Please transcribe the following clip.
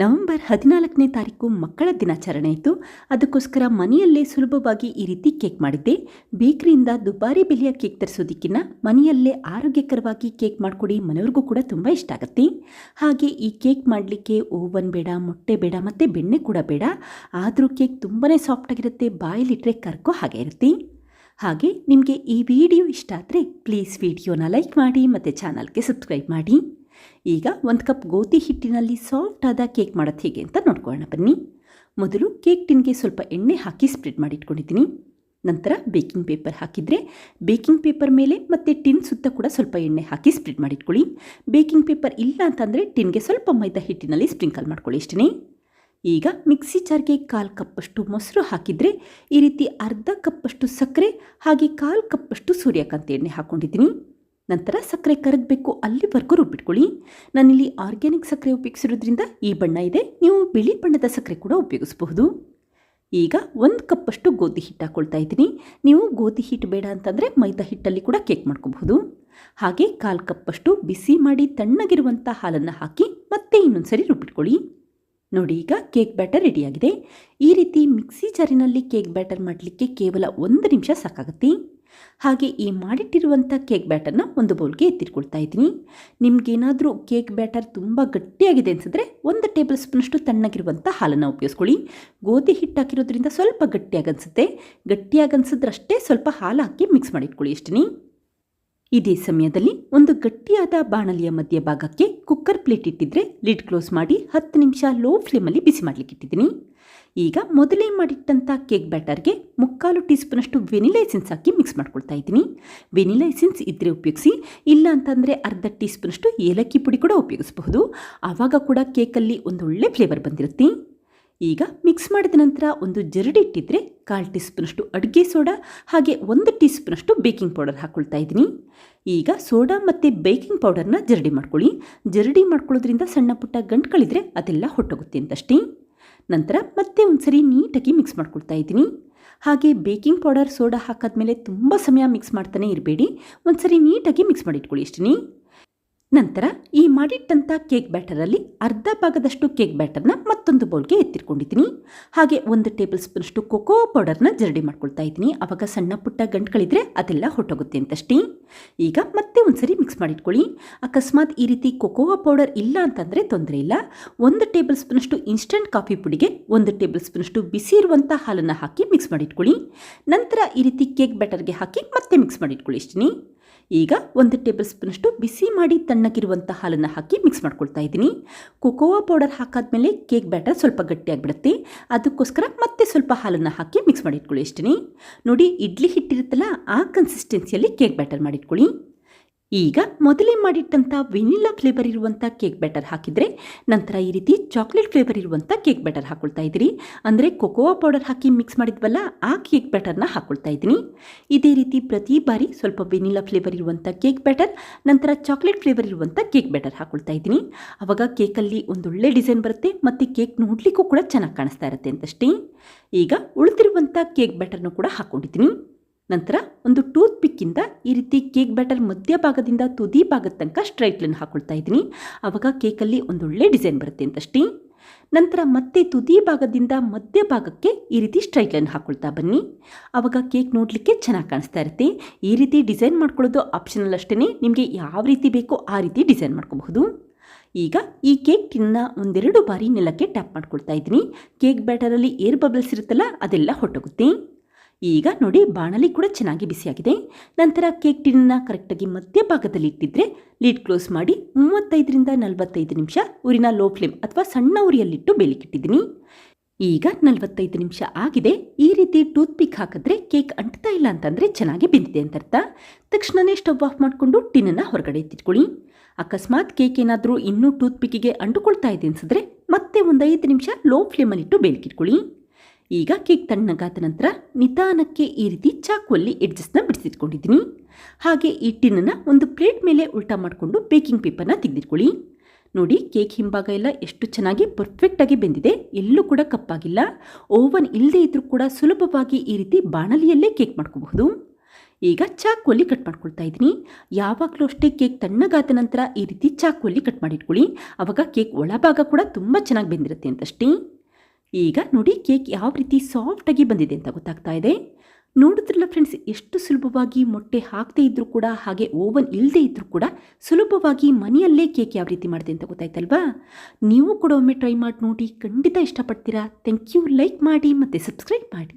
November ಹದಿನಾಲ್ಕನೇ ತಾರೀಕು ಮಕ್ಕಳ ದಿನಾಚರಣೆ ಇತ್ತು. ಅದಕ್ಕೋಸ್ಕರ ಮನೆಯಲ್ಲೇ ಸುಲಭವಾಗಿ ಈ ರೀತಿ ಕೇಕ್ ಮಾಡಿದ್ದೆ. ಬೇಕರಿಯಿಂದ ದುಬಾರಿ ಬೆಲೆಯ ಕೇಕ್ ತರಿಸೋದಕ್ಕಿಂತ ಮನೆಯಲ್ಲೇ ಆರೋಗ್ಯಕರವಾಗಿ ಕೇಕ್ ಮಾಡಿಕೊಡಿ ಮನೆಯವ್ರಿಗೂ ಕೂಡ ತುಂಬ ಇಷ್ಟ ಆಗುತ್ತೆ. ಹಾಗೆ ಈ ಕೇಕ್ ಮಾಡಲಿಕ್ಕೆ ಓವನ್ ಬೇಡ, ಮೊಟ್ಟೆ ಬೇಡ, ಮತ್ತು ಬೆಣ್ಣೆ ಕೂಡ ಬೇಡ. ಆದರೂ ಕೇಕ್ ತುಂಬಾ ಸಾಫ್ಟಾಗಿರುತ್ತೆ ಬಾಯಲ್ಲಿಟ್ಟರೆ ಕರ್ಕೋ ಹಾಗೆ ಇರುತ್ತೆ. ಹಾಗೆ ನಿಮಗೆ ಈ ವಿಡಿಯೋ ಇಷ್ಟ ಆದರೆ ಪ್ಲೀಸ್ ವಿಡಿಯೋನ ಲೈಕ್ ಮಾಡಿ, ಮತ್ತು ಚಾನಲ್ಗೆ ಸಬ್ಸ್ಕ್ರೈಬ್ ಮಾಡಿ. ಈಗ ಒಂದು ಕಪ್ ಗೋಧಿ ಹಿಟ್ಟಿನಲ್ಲಿ ಸಾಫ್ಟ್ ಆದ ಕೇಕ್ ಮಾಡೋದು ಹೇಗೆ ಅಂತ ನೋಡ್ಕೊಳ್ಳೋಣ ಬನ್ನಿ. ಮೊದಲು ಕೇಕ್ ಟಿನ್ಗೆ ಸ್ವಲ್ಪ ಎಣ್ಣೆ ಹಾಕಿ ಸ್ಪ್ರೆಡ್ ಮಾಡಿ ಇಟ್ಕೊಂಡಿದ್ದೀನಿ. ನಂತರ ಬೇಕಿಂಗ್ ಪೇಪರ್ ಹಾಕಿದರೆ ಬೇಕಿಂಗ್ ಪೇಪರ್ ಮೇಲೆ ಮತ್ತು ಟಿನ್ ಸುತ್ತ ಕೂಡ ಸ್ವಲ್ಪ ಎಣ್ಣೆ ಹಾಕಿ ಸ್ಪ್ರೆಡ್ ಮಾಡಿಟ್ಕೊಳ್ಳಿ ಬೇಕಿಂಗ್ ಪೇಪರ್ ಇಲ್ಲ ಅಂತಂದರೆ ಟಿನ್ಗೆ ಸ್ವಲ್ಪ ಮೈದಾ ಹಿಟ್ಟಿನಲ್ಲಿ ಸ್ಪ್ರಿಂಕಲ್ ಮಾಡ್ಕೊಳ್ಳಿ ಇಷ್ಟೇ ಈಗ ಮಿಕ್ಸಿ ಜಾರ್ಗೆ ಕಾಲು ಕಪ್ಪಷ್ಟು ಮೊಸರು ಹಾಕಿದರೆ ಈ ರೀತಿ ಅರ್ಧ ಕಪ್ಪಷ್ಟು ಸಕ್ಕರೆ ಹಾಗೆ ಕಾಲು ಕಪ್ಪಷ್ಟು ಸೂರ್ಯಕಾಂತಿ ಎಣ್ಣೆ ಹಾಕ್ಕೊಂಡಿದ್ದೀನಿ ನಂತರ ಸಕ್ಕರೆ ಕರಗಬೇಕು ಅಲ್ಲಿವರೆಗೂ ರುಬ್ಬಿಟ್ಕೊಳ್ಳಿ. ನಾನಿಲ್ಲಿ ಆರ್ಗ್ಯಾನಿಕ್ ಸಕ್ಕರೆ ಉಪಯೋಗಿಸಿರೋದ್ರಿಂದ ಈ ಬಣ್ಣ ಇದೆ. ನೀವು ಬಿಳಿ ಬಣ್ಣದ ಸಕ್ಕರೆ ಕೂಡ ಉಪಯೋಗಿಸಬಹುದು. ಈಗ ಒಂದು ಕಪ್ಪಷ್ಟು ಗೋಧಿ ಹಿಟ್ಟು ಹಾಕ್ಕೊಳ್ತಾ ಇದ್ದೀನಿ. ನೀವು ಗೋಧಿ ಹಿಟ್ಟು ಬೇಡ ಅಂತಂದರೆ ಮೈದಾ ಹಿಟ್ಟಲ್ಲಿ ಕೂಡ ಕೇಕ್ ಮಾಡ್ಕೋಬಹುದು. ಹಾಗೆ ಕಾಲು ಕಪ್ಪಷ್ಟು ಬಿಸಿ ಮಾಡಿ ತಣ್ಣಗಿರುವಂಥ ಹಾಲನ್ನು ಹಾಕಿ ಮತ್ತೆ ಇನ್ನೊಂದು ಸರಿ ರುಬ್ಬಿಟ್ಕೊಳ್ಳಿ. ನೋಡಿ, ಈಗ ಕೇಕ್ ಬ್ಯಾಟರ್ ರೆಡಿಯಾಗಿದೆ. ಈ ರೀತಿ ಮಿಕ್ಸಿ ಜಾರಿನಲ್ಲಿ ಕೇಕ್ ಬ್ಯಾಟರ್ ಮಾಡಲಿಕ್ಕೆ ಕೇವಲ ಒಂದು ನಿಮಿಷ ಸಾಕಾಗುತ್ತೆ. ಹಾಗೆ ಈ ಮಾಡಿಟ್ಟಿರುವಂಥ ಕೇಕ್ ಬ್ಯಾಟರ್ನ ಒಂದು ಬೌಲ್ಗೆ ಎತ್ತಿಟ್ಕೊಳ್ತಾ ಇದ್ದೀನಿ. ನಿಮಗೇನಾದರೂ ಕೇಕ್ ಬ್ಯಾಟರ್ ತುಂಬ ಗಟ್ಟಿಯಾಗಿದೆ ಅನಿಸಿದ್ರೆ ಒಂದು ಟೇಬಲ್ ಸ್ಪೂನಷ್ಟು ತಣ್ಣಗಿರುವಂಥ ಹಾಲನ್ನು ಉಪಯೋಗಿಸ್ಕೊಳ್ಳಿ. ಗೋಧಿ ಹಿಟ್ಟು ಹಾಕಿರೋದ್ರಿಂದ ಸ್ವಲ್ಪ ಗಟ್ಟಿಯಾಗಿ ಅನಿಸುತ್ತೆ. ಗಟ್ಟಿಯಾಗಿ ಅನಿಸಿದ್ರಷ್ಟೇ ಸ್ವಲ್ಪ ಹಾಲು ಹಾಕಿ ಮಿಕ್ಸ್ ಮಾಡಿಟ್ಕೊಳ್ಳಿ ಇಷ್ಟೇ ಇದೇ ಸಮಯದಲ್ಲಿ ಒಂದು ಗಟ್ಟಿಯಾದ ಬಾಣಲಿಯ ಮಧ್ಯಭಾಗಕ್ಕೆ ಕುಕ್ಕರ್ ಪ್ಲೇಟ್ ಇಟ್ಟಿದ್ರೆ ಲಿಡ್ ಕ್ಲೋಸ್ ಮಾಡಿ ಹತ್ತು ನಿಮಿಷ ಲೋ ಫ್ಲೇಮಲ್ಲಿ ಬಿಸಿ ಮಾಡಲಿಕ್ಕೆ ಇಟ್ಟಿದ್ದೀನಿ ಈಗ ಮೊದಲೇ ಮಾಡಿಟ್ಟಂಥ ಕೇಕ್ ಬ್ಯಾಟರ್ಗೆ ಮುಕ್ಕಾಲು ಟೀ ಸ್ಪೂನಷ್ಟು ವೆನಿಲಾ ಎಸೆನ್ಸ್ ಹಾಕಿ ಮಿಕ್ಸ್ ಮಾಡ್ಕೊಳ್ತಾ ಇದ್ದೀನಿ. ವೆನಿಲಾ ಎಸೆನ್ಸ್ ಇದ್ದರೆ ಉಪಯೋಗಿಸಿ, ಇಲ್ಲ ಅಂತಂದರೆ ಅರ್ಧ ಟೀ ಸ್ಪೂನಷ್ಟು ಏಲಕ್ಕಿ ಪುಡಿ ಕೂಡ ಉಪಯೋಗಿಸಬಹುದು. ಆವಾಗ ಕೂಡ ಕೇಕಲ್ಲಿ ಒಂದೊಳ್ಳೆ ಫ್ಲೇವರ್ ಬಂದಿರುತ್ತೆ. ಈಗ ಮಿಕ್ಸ್ ಮಾಡಿದ ನಂತರ ಒಂದು ಜರಡಿ ಇಟ್ಟಿದ್ರೆ ಕಾಲು ಟೀ ಸ್ಪೂನಷ್ಟು ಅಡುಗೆ ಸೋಡಾ, ಹಾಗೆ ಒಂದು ಟೀ ಸ್ಪೂನಷ್ಟು ಬೇಕಿಂಗ್ ಪೌಡರ್ ಹಾಕ್ಕೊಳ್ತಾ ಇದ್ದೀನಿ. ಈಗ ಸೋಡಾ ಮತ್ತು ಬೇಕಿಂಗ್ ಪೌಡರ್ನ ಜರಡಿ ಮಾಡ್ಕೊಳ್ಳಿ. ಜರಡಿ ಮಾಡ್ಕೊಳ್ಳೋದ್ರಿಂದ ಸಣ್ಣ ಪುಟ್ಟ ಗಂಟುಗಳಿದ್ರೆ ಅದೆಲ್ಲ ಹೊಟ್ಟೋಗುತ್ತೆ ಅಂತಷ್ಟೇ. ನಂತರ ಮತ್ತೆ ಒಂದು ಸರಿ ನೀಟಾಗಿ ಮಿಕ್ಸ್ ಮಾಡ್ಕೊಳ್ತಾ ಇದ್ದೀನಿ. ಹಾಗೆ ಬೇಕಿಂಗ್ ಪೌಡರ್ ಸೋಡಾ ಹಾಕಾದ್ಮೇಲೆ ತುಂಬ ಸಮಯ ಮಿಕ್ಸ್ ಮಾಡ್ತಾನೆ ಇರಬೇಡಿ. ಒಂದು ಸರಿ ನೀಟಾಗಿ ಮಿಕ್ಸ್ ಮಾಡಿಟ್ಕೊಳ್ಳಿ ಇಷ್ಟೇ ನಂತರ ಈ ಮಾಡಿಟ್ಟಂಥ ಕೇಕ್ ಬ್ಯಾಟರಲ್ಲಿ ಅರ್ಧ ಭಾಗದಷ್ಟು ಕೇಕ್ ಬ್ಯಾಟರ್ನ ಮತ್ತೊಂದು ಬೌಲ್ಗೆ ಎತ್ತಿಟ್ಕೊಂಡಿದ್ದೀನಿ. ಹಾಗೆ ಒಂದು ಟೇಬಲ್ ಸ್ಪೂನಷ್ಟು ಕೊಕೋ ಪೌಡರ್ನ ಜರಡಿ ಮಾಡ್ಕೊಳ್ತಾ ಇದ್ದೀನಿ. ಆವಾಗ ಸಣ್ಣ ಪುಟ್ಟ ಗಂಟುಗಳಿದ್ರೆ ಅದೆಲ್ಲ ಹೊಟ್ಟೋಗುತ್ತೆ ಅಂತಷ್ಟೇ. ಈಗ ಮತ್ತೆ ಒಂದ್ಸರಿ ಮಿಕ್ಸ್ ಮಾಡಿಟ್ಕೊಳ್ಳಿ. ಅಕಸ್ಮಾತ್ ಈ ರೀತಿ ಕೊಕೋವಾ ಪೌಡರ್ ಇಲ್ಲ ಅಂತಂದರೆ ತೊಂದರೆ ಇಲ್ಲ. ಒಂದು ಟೇಬಲ್ ಸ್ಪೂನಷ್ಟು ಇನ್ಸ್ಟಂಟ್ ಕಾಫಿ ಪುಡಿಗೆ ಒಂದು ಟೇಬಲ್ ಸ್ಪೂನಷ್ಟು ಬಿಸಿ ಇರುವಂಥ ಹಾಲನ್ನು ಹಾಕಿ ಮಿಕ್ಸ್ ಮಾಡಿಟ್ಕೊಳ್ಳಿ. ನಂತರ ಈ ರೀತಿ ಕೇಕ್ ಬ್ಯಾಟರ್ಗೆ ಹಾಕಿ ಮತ್ತೆ ಮಿಕ್ಸ್ ಮಾಡಿಟ್ಕೊಳ್ಳಿ ಇಷ್ಟೇ ಈಗ ಒಂದು ಟೇಬಲ್ ಸ್ಪೂನಷ್ಟು ಬಿಸಿ ಮಾಡಿ ತಣ್ಣಗಿರುವಂಥ ಹಾಲನ್ನು ಹಾಕಿ ಮಿಕ್ಸ್ ಮಾಡ್ಕೊಳ್ತಾ ಇದ್ದೀನಿ. ಕೊಕೋವಾ ಪೌಡರ್ ಹಾಕಾದ್ಮೇಲೆ ಕೇಕ್ ಬ್ಯಾಟರ್ ಸ್ವಲ್ಪ ಗಟ್ಟಿಯಾಗಿಬಿಡುತ್ತೆ. ಅದಕ್ಕೋಸ್ಕರ ಮತ್ತೆ ಸ್ವಲ್ಪ ಹಾಲನ್ನು ಹಾಕಿ ಮಿಕ್ಸ್ ಮಾಡಿಟ್ಕೊಳ್ಳಿ ಇಷ್ಟೇ ನೋಡಿ, ಇಡ್ಲಿ ಹಿಟ್ಟಿರುತ್ತಲ್ಲ, ಆ ಕನ್ಸಿಸ್ಟೆನ್ಸಿಯಲ್ಲಿ ಕೇಕ್ ಬ್ಯಾಟರ್ ಮಾಡಿಟ್ಕೊಳ್ಳಿ. ಈಗ ಮೊದಲೇ ಮಾಡಿಟ್ಟಂಥ ವೆನಿಲಾ ಫ್ಲೇವರ್ ಇರುವಂಥ ಕೇಕ್ ಬ್ಯಾಟರ್ ಹಾಕಿದರೆ ನಂತರ ಈ ರೀತಿ ಚಾಕ್ಲೇಟ್ ಫ್ಲೇವರ್ ಇರುವಂಥ ಕೇಕ್ ಬ್ಯಾಟರ್ ಹಾಕ್ಕೊಳ್ತಾ ಇದ್ದೀರಿ. ಅಂದರೆ ಕೊಕೋವಾ ಪೌಡರ್ ಹಾಕಿ ಮಿಕ್ಸ್ ಮಾಡಿದ್ವಲ್ಲ, ಆ ಕೇಕ್ ಬ್ಯಾಟರ್ನ ಹಾಕ್ಕೊಳ್ತಾ ಇದ್ದೀನಿ. ಇದೇ ರೀತಿ ಪ್ರತಿ ಬಾರಿ ಸ್ವಲ್ಪ ವೆನಿಲಾ ಫ್ಲೇವರ್ ಇರುವಂಥ ಕೇಕ್ ಬ್ಯಾಟರ್ ನಂತರ ಚಾಕ್ಲೇಟ್ ಫ್ಲೇವರ್ ಇರುವಂಥ ಕೇಕ್ ಬ್ಯಾಟರ್ ಹಾಕ್ಕೊಳ್ತಾ ಇದ್ದೀನಿ. ಆವಾಗ ಕೇಕಲ್ಲಿ ಒಂದೊಳ್ಳೆ ಡಿಸೈನ್ ಬರುತ್ತೆ, ಮತ್ತು ಕೇಕ್ ನೋಡಲಿಕ್ಕೂ ಕೂಡ ಚೆನ್ನಾಗಿ ಕಾಣಿಸ್ತಾ ಇರುತ್ತೆ ಅಂತಷ್ಟೇ. ಈಗ ಉಳಿದಿರುವಂಥ ಕೇಕ್ ಬ್ಯಾಟರ್ನು ಕೂಡ ಹಾಕ್ಕೊಂಡಿದ್ದೀನಿ ನಂತರ ಒಂದು ಟೂತ್ ಪಿಕ್ಕಿಂದ ಈ ರೀತಿ ಕೇಕ್ ಬ್ಯಾಟರ್ ಮಧ್ಯ ಭಾಗದಿಂದ ತುದಿ ಭಾಗದ ತನಕ ಸ್ಟ್ರೈಟ್ ಲೈನ್ ಹಾಕೊಳ್ತಾ ಇದ್ದೀನಿ. ಆವಾಗ ಕೇಕಲ್ಲಿ ಒಂದೊಳ್ಳೆ ಡಿಸೈನ್ ಬರುತ್ತೆ ಅಂತಷ್ಟೇ. ನಂತರ ಮತ್ತೆ ತುದಿ ಭಾಗದಿಂದ ಮಧ್ಯ ಭಾಗಕ್ಕೆ ಈ ರೀತಿ ಸ್ಟ್ರೈಟ್ ಲೈನ್ ಹಾಕೊಳ್ತಾ ಬನ್ನಿ. ಆವಾಗ ಕೇಕ್ ನೋಡಲಿಕ್ಕೆ ಚೆನ್ನಾಗಿ ಕಾಣಿಸ್ತಾ ಇರುತ್ತೆ. ಈ ರೀತಿ ಡಿಸೈನ್ ಮಾಡ್ಕೊಳ್ಳೋದು ಆಪ್ಷನಲ್ ಅಷ್ಟೇ ನಿಮಗೆ ಯಾವ ರೀತಿ ಬೇಕೋ ಆ ರೀತಿ ಡಿಸೈನ್ ಮಾಡ್ಕೋಬಹುದು. ಈಗ ಈ ಕೇಕ್ ಟಿನ್ನ ಒಂದೆರಡು ಬಾರಿ ನೆಲಕ್ಕೆ ಟ್ಯಾಪ್ ಮಾಡ್ಕೊಳ್ತಾ ಇದ್ದೀನಿ. ಕೇಕ್ ಬ್ಯಾಟರಲ್ಲಿ ಏರ್ ಬಬಲ್ಸ್ ಇರುತ್ತಲ್ಲ ಅದೆಲ್ಲ ಹೊಟ್ಟೋಗುತ್ತೆ ಈಗ ನೋಡಿ ಬಾಣಲಿ ಕೂಡ ಚೆನ್ನಾಗಿ ಬಿಸಿಯಾಗಿದೆ. ನಂತರ ಕೇಕ್ ಟಿನ್ನ ಕರೆಕ್ಟಾಗಿ ಮಧ್ಯಭಾಗದಲ್ಲಿ ಇಟ್ಟಿದ್ರೆ ಲೀಡ್ ಕ್ಲೋಸ್ ಮಾಡಿ ಮೂವತ್ತೈದರಿಂದ ನಲವತ್ತೈದು ನಿಮಿಷ ಊರಿನ ಲೋ ಫ್ಲೇಮ್ ಅಥವಾ ಸಣ್ಣ ಉರಿಯಲ್ಲಿಟ್ಟು ಬೇಲಿಕ್ಕಿಟ್ಟಿದ್ದೀನಿ. ಈಗ ನಲವತ್ತೈದು ನಿಮಿಷ ಆಗಿದೆ. ಈ ರೀತಿ ಟೂತ್ ಪಿಕ್ ಹಾಕಿದ್ರೆ ಕೇಕ್ ಅಂಟ್ತಾ ಇಲ್ಲ ಅಂತಂದರೆ ಚೆನ್ನಾಗಿ ಬೆಂದಿದೆ ಅಂತ ಅರ್ಥ ತಕ್ಷಣವೇ ಸ್ಟವ್ ಆಫ್ ಮಾಡಿಕೊಂಡು ಟಿನ್ನನ್ನು ಹೊರಗಡೆ ಎತ್ತಿಟ್ಕೊಳ್ಳಿ. ಅಕಸ್ಮಾತ್ ಕೇಕ್ ಏನಾದರೂ ಇನ್ನೂ ಟೂತ್ ಪಿಕ್ಕಿಗೆ ಅಂಟುಕೊಳ್ತಾ ಇದೆ ಅನಿಸಿದ್ರೆ ಮತ್ತೆ ಒಂದು ಐದು ನಿಮಿಷ ಲೋ ಫ್ಲೇಮಲ್ಲಿಟ್ಟು ಬೇಲಿಕ್ಕಿಟ್ಕೊಳ್ಳಿ. ಈಗ ಕೇಕ್ ತಣ್ಣಗಾದ ನಂತರ ನಿಧಾನಕ್ಕೆ ಈ ರೀತಿ ಚಾಕುವಲ್ಲಿ ಎಡ್ಜಸ್ನ ಬಿಡಿಸಿಟ್ಕೊಂಡಿದ್ದೀನಿ. ಹಾಗೆ ಈ ಟಿನ್ನನ್ನು ಒಂದು ಪ್ಲೇಟ್ ಮೇಲೆ ಉಲ್ಟಾ ಮಾಡಿಕೊಂಡು ಬೇಕಿಂಗ್ ಪೇಪರ್ನ ತೆಗೆದಿಟ್ಕೊಳ್ಳಿ. ನೋಡಿ, ಕೇಕ್ ಹಿಂಭಾಗ ಎಲ್ಲ ಎಷ್ಟು ಚೆನ್ನಾಗಿ ಪರ್ಫೆಕ್ಟಾಗಿ ಬೆಂದಿದೆ. ಎಲ್ಲೂ ಕೂಡ ಕಪ್ಪಾಗಿಲ್ಲ. ಓವನ್ ಇಲ್ಲದೇ ಇದ್ದರೂ ಕೂಡ ಸುಲಭವಾಗಿ ಈ ರೀತಿ ಬಾಣಲಿಯಲ್ಲೇ ಕೇಕ್ ಮಾಡ್ಕೋಬಹುದು. ಈಗ ಚಾಕುವಲ್ಲಿ ಕಟ್ ಮಾಡ್ಕೊಳ್ತಾ ಇದ್ದೀನಿ. ಯಾವಾಗಲೂ ಅಷ್ಟೇ ಕೇಕ್ ತಣ್ಣಗಾದ ನಂತರ ಈ ರೀತಿ ಚಾಕುವಲ್ಲಿ ಕಟ್ ಮಾಡಿಟ್ಕೊಳ್ಳಿ. ಆವಾಗ ಕೇಕ್ ಒಳಭಾಗ ಕೂಡ ತುಂಬ ಚೆನ್ನಾಗಿ ಬೆಂದಿರುತ್ತೆ ಅಂತಷ್ಟೇ. ಈಗ ನೋಡಿ ಕೇಕ್ ಯಾವ ರೀತಿ ಸಾಫ್ಟಾಗಿ ಬಂದಿದೆ ಅಂತ ಗೊತ್ತಾಗ್ತಾ ಇದೆ. ನೋಡಿದ್ರಲ್ಲ ಫ್ರೆಂಡ್ಸ್ ಎಷ್ಟು ಸುಲಭವಾಗಿ ಮೊಟ್ಟೆ ಹಾಕದೇ ಇದ್ದರೂ ಕೂಡ, ಹಾಗೆ ಓವನ್ ಇಲ್ಲದೇ ಇದ್ದರೂ ಕೂಡ ಸುಲಭವಾಗಿ ಮನೆಯಲ್ಲೇ ಕೇಕ್ ಯಾವ ರೀತಿ ಮಾಡಿದೆ ಅಂತ ಗೊತ್ತಾಯ್ತಲ್ವಾ? ನೀವು ಕೂಡ ಒಮ್ಮೆ ಟ್ರೈ ಮಾಡಿ ನೋಡಿ, ಖಂಡಿತ ಇಷ್ಟಪಡ್ತೀರಾ? ಥ್ಯಾಂಕ್ ಯು ಲೈಕ್ ಮಾಡಿ ಮತ್ತು ಸಬ್ಸ್ಕ್ರೈಬ್ ಮಾಡಿ.